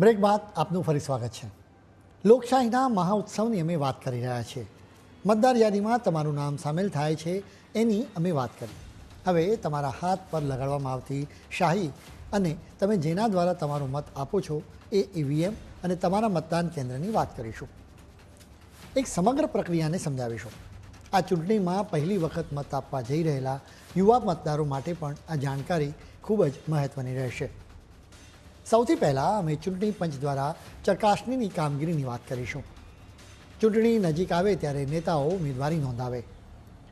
Break બાદ આપનું ફરી સ્વાગત છે. લોકશાહીના મહાઉત્સવની અમે વાત કરી રહ્યા છીએ. મતદાર યાદીમાં તમારું નામ સામેલ થાય છે એની અમે વાત કરી. હવે તમારા હાથ પર લગાડવામાં આવતી શાહી અને તમે જેના દ્વારા તમારો મત આપો છો એ ઈવીએમ અને તમારા મતદાન કેન્દ્રની વાત કરીશું. એક સમગ્ર પ્રક્રિયાને સમજાવીશું. આ ચૂંટણીમાં પહેલી વખત મત આપવા જઈ રહેલા યુવા મતદારો માટે પણ આ જાણકારી ખૂબ જ મહત્ત્વની રહેશે. સૌથી પહેલાં અમે ચૂંટણી પંચ દ્વારા ચકાસણીની કામગીરીની વાત કરીશું. ચૂંટણી નજીક આવે ત્યારે નેતાઓ ઉમેદવારી નોંધાવે.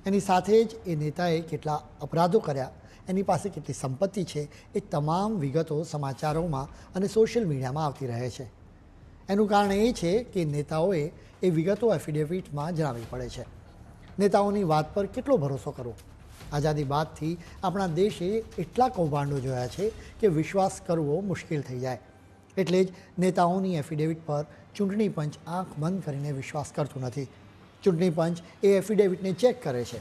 એની સાથે જ એ નેતાએ કેટલા અપરાધો કર્યા, એની પાસે કેટલી સંપત્તિ છે, એ તમામ વિગતો સમાચારોમાં અને સોશિયલ મીડિયામાં આવતી રહે છે. એનું કારણ એ છે કે નેતાઓએ એ વિગતો એફિડેવિટમાં જણાવવી પડે છે. નેતાઓની વાત પર કેટલો ભરોસો કરવો? આઝાદી બાદથી આપણા દેશે એટલા કૌભાંડો જોયા છે કે વિશ્વાસ કરવો મુશ્કેલ થઈ જાય. એટલે જ નેતાઓની એફિડેવિટ પર ચૂંટણી પંચ આંખ બંધ કરીને વિશ્વાસ કરતું નથી. ચૂંટણી પંચ એ એફિડેવિટને ચેક કરે છે.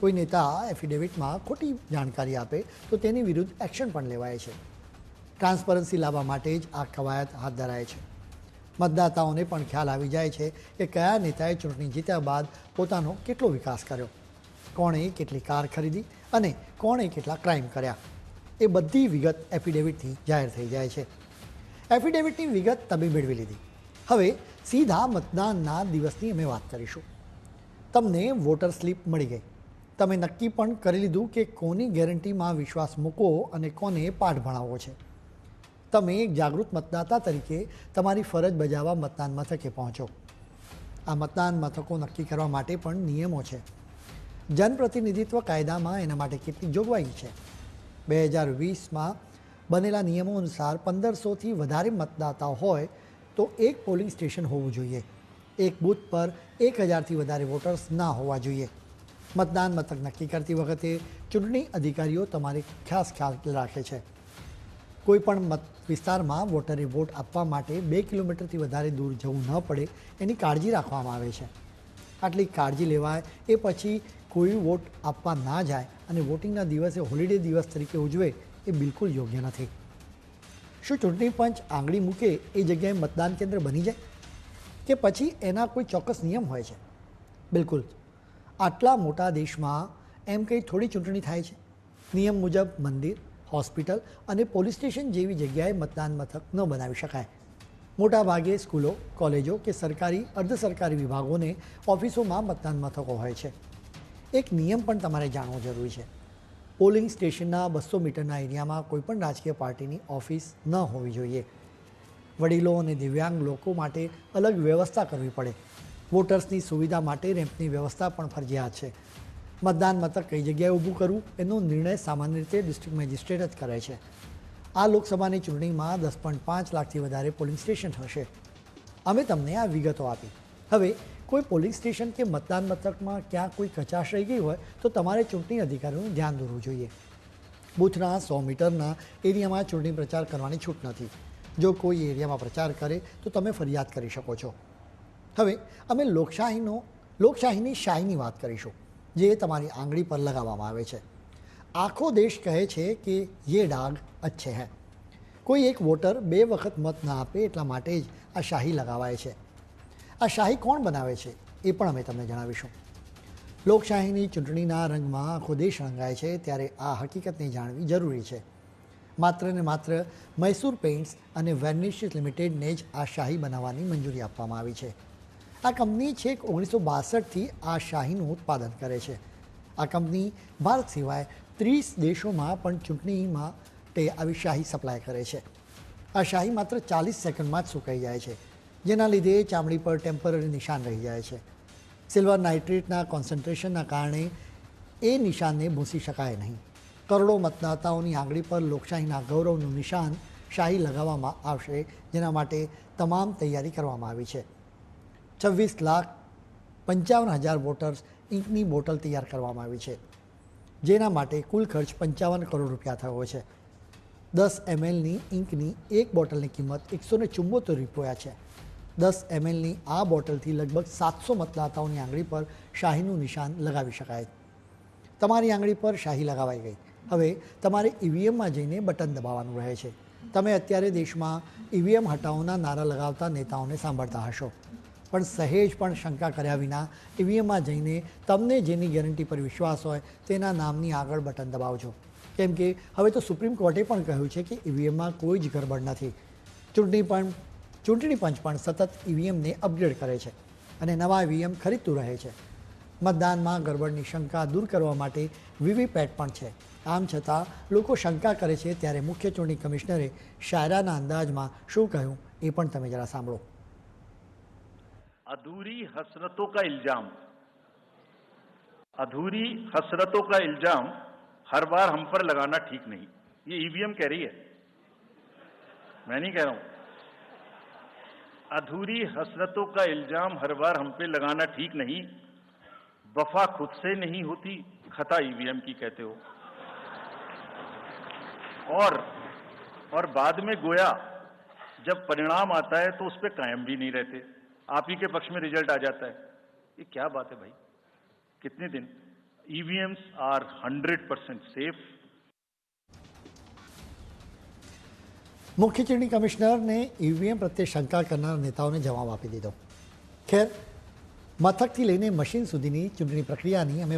કોઈ નેતા એફિડેવિટમાં ખોટી જાણકારી આપે તો તેની વિરુદ્ધ એક્શન પણ લેવાય છે. ટ્રાન્સપરન્સી લાવવા માટે જ આ કવાયત હાથ ધરાય છે. મતદાતાઓને પણ ખ્યાલ આવી જાય છે કે કયા નેતાએ ચૂંટણી જીત્યા બાદ પોતાનો કેટલો વિકાસ કર્યો. કોણે કેટલી કાર ખરીદી અને કોણે કેટલા ક્રાઇમ કર્યા. એ બધી વિગત એફિડેવિટથી જાહેર થઈ જાય છે. એફિડેવિટની વિગત તમે મેળવી લીધી. હવે સીધા મતદાનના દિવસની અમે વાત કરીશું. તમને વોટર સ્લીપ મળી ગઈ. તમે નક્કી પણ કરી લીધું કે કોની ગેરંટીમાં વિશ્વાસ મૂકવો અને કોને પાઠ ભણાવવો છે. તમે એક જાગૃત મતદાતા તરીકે તમારી ફરજ બજાવવા મતદાન મથકે પહોંચો. આ મતદાન મથકો નક્કી કરવા માટે પણ નિયમો છે. જનપ્રતિનિધિત્વ કાયદામાં એના માટે કેટલી જોગવાઈ છે? બે હજાર વીસમાં બનેલા નિયમો અનુસાર પંદરસોથી વધારે મતદાતા હોય તો એક પોલિંગ સ્ટેશન હોવું જોઈએ. એક બૂથ પર એક હજારથી વધારે વોટર્સ ના હોવા જોઈએ. મતદાન મથક નક્કી કરતી વખતે ચૂંટણી અધિકારીઓ તમારે ખાસ ખ્યાલ રાખે છે. કોઈપણ મત વિસ્તારમાં વોટરે વોટ આપવા માટે બે કિલોમીટરથી વધારે દૂર જવું ન પડે એની કાળજી રાખવામાં આવે છે. આટલી કાળજી લેવાય, એ પછી કોઈ વોટ આપવા ના જાય અને વોટિંગના દિવસે હોલિડે દિવસ તરીકે ઉજવે, એ બિલકુલ યોગ્ય નથી. શું ચૂંટણી પંચ આંગળી મૂકે એ જગ્યાએ મતદાન કેન્દ્ર બની જાય? કે પછી એના કોઈ ચોક્કસ નિયમ હોય છે? બિલકુલ. આટલા મોટા દેશમાં એમ કંઈ થોડી ચૂંટણી થાય છે? નિયમ મુજબ મંદિર, હોસ્પિટલ અને પોલીસ સ્ટેશન જેવી જગ્યાએ મતદાન મથક ન બનાવી શકાય. મોટાભાગે સ્કૂલો, કોલેજો કે સરકારી અર્ધ સરકારી વિભાગોને ઓફિસોમાં મતદાન મથકો હોય છે. એક નિયમ પણ તમારે જાણવો જરૂરી છે. પોલિંગ સ્ટેશનના બસો મીટરના એરિયામાં કોઈપણ રાજકીય પાર્ટીની ઓફિસ ન હોવી જોઈએ. વડીલો અને દિવ્યાંગ લોકો માટે અલગ વ્યવસ્થા કરવી પડે. વોટર્સની સુવિધા માટે રેમ્પની વ્યવસ્થા પણ ફરજિયાત છે. મતદાન મથક કઈ જગ્યાએ ઊભું કરવું એનો નિર્ણય સામાન્ય રીતે ડિસ્ટ્રિક્ટ મેજિસ્ટ્રેટ જ કરે છે. આ લોકસભાની ચૂંટણીમાં દસ પોઈન્ટ પાંચ લાખથી વધારે પોલિંગ સ્ટેશન હશે. અમે તમને આ વિગતો આપી. હવે, કોઈ પોલિંગ સ્ટેશન કે મતદાન મથકમાં ક્યાં કોઈ કચાશ રહી ગઈ હોય, તો તમારે ચૂંટણી અધિકારીઓનું ધ્યાન દોરવું જોઈએ. બૂથના સો મીટરના એરિયામાં ચૂંટણી પ્રચાર કરવાની છૂટ નથી. જો કોઈ એરિયામાં પ્રચાર કરે, તો તમે ફરિયાદ કરી શકો છો. હવે, અમે લોકશાહીનો, લોકશાહીની શાહીની વાત કરીશું, જે તમારી આંગળી પર લગાવવામાં આવે છે. આખો દેશ કહે છે કે યે ડાઘ અચ્છે હૈ. કોઈ એક વોટર બે વખત મત ના આપે એટલા માટે જ આ શાહી લગાવાય છે. આ શાહી કોણ બનાવે છે એ પણ અમે તમને જણાવીશું. લોકશાહીની ચૂંટણીના રંગમાં આખો દેશ રંગાય છે ત્યારે આ હકીકતને જાણવી જરૂરી છે. માત્ર ને માત્ર મૈસૂર પેઇન્ટ્સ અને વેર્નિશ લિમિટેડને જ આ શાહી બનાવવાની મંજૂરી આપવામાં આવી છે. આ કંપની છેક ઓગણીસો બાસઠથી આ શાહીનું ઉત્પાદન કરે છે. આ કંપની ભારત સિવાય ત્રીસ દેશોમાં પણ ચૂંટણીમાં તે આવી શાહી સપ્લાય કરે છે. આ શાહી માત્ર ચાલીસ સેકન્ડમાં જ સુકાઈ જાય છે, જેના લીધે ચામડી પર ટેમ્પરરી નિશાન રહી જાય છે. સિલ્વર નાઇટ્રેટના કોન્સન્ટ્રેશનના કારણે એ નિશાનને ભૂંસી શકાય નહીં. કરોડો મતદાતાઓની આંગળી પર લોકશાહીના ગૌરવનું નિશાન શાહી લગાવવામાં આવશે, જેના માટે તમામ તૈયારી કરવામાં આવી છે. છવ્વીસ લાખ પંચાવન હજાર વોટર્સ ઇંકની બોટલ તૈયાર કરવામાં આવી છે. જેના માટે કુલ ખર્ચ પંચાવન કરોડ રૂપિયા થયો છે. દસ એમએલની ઇંકની એક બોટલની કિંમત એકસો ને ચુંબોતેર રૂપિયા છે. દસ એમએલની આ બોટલથી લગભગ સાતસો મતદાતાઓની આંગળી પર શાહીનું નિશાન લગાવી શકાય. તમારી આંગળી પર શાહી લગાવાઈ ગઈ. હવે તમારે ઈવીએમમાં જઈને બટન દબાવવાનું રહે છે. તમે અત્યારે દેશમાં ઈવીએમ હટાવોના નારા લગાવતા નેતાઓને સાંભળતા હશો. પણ સહેજ પણ શંકા કર્યા વિના ઈવીએમમાં જઈને તમને જેની ગેરંટી પર વિશ્વાસ હોય તેના નામની આગળ બટન દબાવજો. કેમ કે હવે તો સુપ્રીમ કોર્ટે પણ કહ્યું છે કે ઈવીએમમાં કોઈ જ ગરબડ નથી. ચૂંટણી પણ, ચૂંટણી પંચ પણ સતત ઈવીએમને અપગ્રેડ કરે છે અને નવા ઈવીએમ ખરીદતું રહે છે. મતદાનમાં ગરબડની શંકા દૂર કરવા માટે વીવીપેટ પણ છે. આમ છતાં લોકો શંકા કરે છે ત્યારે મુખ્ય ચૂંટણી કમિશનરે શાયરાના અંદાજમાં શું કહ્યું એ પણ તમે જરા સાંભળો. अधूरी हसरतों का इल्ज़ाम। अधूरी हसरतों का इल्ज़ाम हर बार हम पर लगाना ठीक नहीं। ये ईवीएम कह रही है। मैं नहीं कह रहा हूँ। अधूरी हसरतों का इल्ज़ाम हर बार हम पे लगाना ठीक नहीं। वफा खुद से नहीं होती, खता ईवीएम की कहते हो। और और बाद में गोया, जब परिणाम आता है तो उस पर कायम भी नहीं रहते। आप ही के पक्ष में रिजल्ट आ जाता है ये क्या बात है भाई कितने दिन EVMs are hundred percent safe મુખ્ય ચૂંટણી કમિશનરને ઈવીએમ પ્રત્યે શંકા કરનાર નેતાઓને જવાબ આપી દીધો ખેર મથકથી લઈને મશીન સુધીની ચૂંટણી પ્રક્રિયાની અમે વાત